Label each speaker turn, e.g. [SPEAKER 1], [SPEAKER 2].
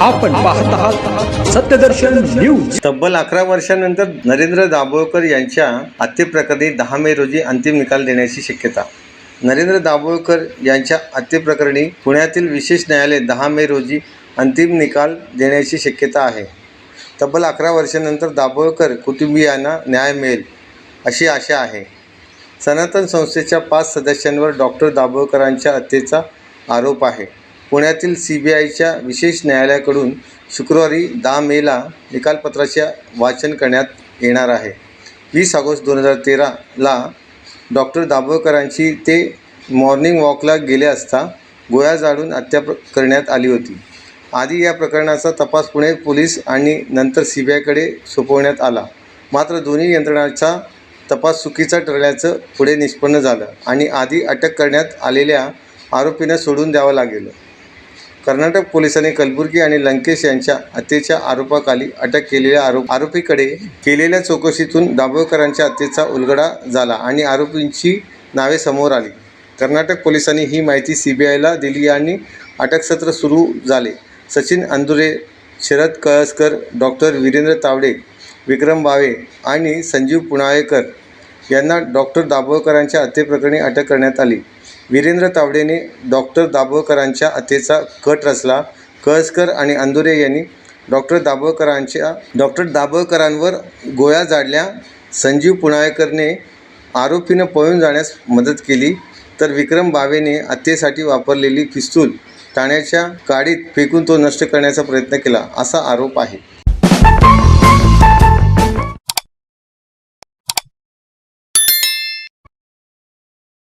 [SPEAKER 1] आपण पाहत आहात सत्यदर्शन न्यूज.
[SPEAKER 2] तब्बल अकरा वर्षानंतर नरेंद्र दाभोळकर यांच्या हत्येप्रकरणी दहा मे रोजी अंतिम निकाल देण्याची शक्यता. नरेंद्र दाभोळकर यांच्या हत्येप्रकरणी पुण्यातील विशेष न्यायालय दहा मे रोजी अंतिम निकाल देण्याची शक्यता आहे. तब्बल अकरा वर्षानंतर दाभोळकर कुटुंबियांना न्याय मिळेल अशी आशा आहे. सनातन संस्थेच्या पाच सदस्यांवर डॉक्टर दाभोळकरांच्या हत्येचा आरोप आहे. पुण्यातील सी बी आयच्या विशेष न्यायालयाकडून शुक्रवारी दहा मेला निकालपत्राचे वाचन करण्यात येणार आहे. वीस ऑगस्ट दोन हजार तेराला डॉक्टर दाभोळकरांची ते मॉर्निंग वॉकला गेले असता गोळ्या जाळून हत्या करण्यात आली होती. आधी या प्रकरणाचा तपास पुणे पोलीस आणि नंतर सी बी आयकडे सोपवण्यात आला. मात्र दोन्ही यंत्रणांचा तपास चुकीचा ठरल्याचं पुढे निष्पन्न झालं आणि आधी अटक करण्यात आलेल्या आरोपींना सोडून द्यावं लागेल. कर्नाटक पोलिसांनी कलबुर्गी आणि लंकेश यांच्या हत्येच्या आरोपाखाली अटक केलेल्या आरोप आरोपीकडे केलेल्या चौकशीतून दाभोळकरांच्या हत्येचा उलगडा झाला आणि आरोपींची नावे समोर आली. कर्नाटक पोलिसांनी ही माहिती सी बी आयला दिली आणि अटकसत्र सुरू झाले. सचिन अंदुरे शरद कळसकर डॉक्टर वीरेंद्र तावडे विक्रम बावे आणि संजीव पुनाळेकर यांना डॉक्टर दाभोळकरांच्या हत्येप्रकरणी अटक करण्यात आली. वीरेंद्र तावडेने डॉक्टर दाभोळकरांच्या अथेचा कट रचला. कळसकर आणि अंदुरे यांनी डॉक्टर दाभोळकरांच्या डॉक्टर दाभोळकरांवर गोळ्या जाडल्या संजीव पुणाळेकरने आरोपीनं पळून जाण्यास मदत केली. तर विक्रम बावेने हत्येसाठी वापरलेली पिस्तूल ठाण्याच्या गाडीत फेकून तो नष्ट करण्याचा प्रयत्न केला असा आरोप आहे.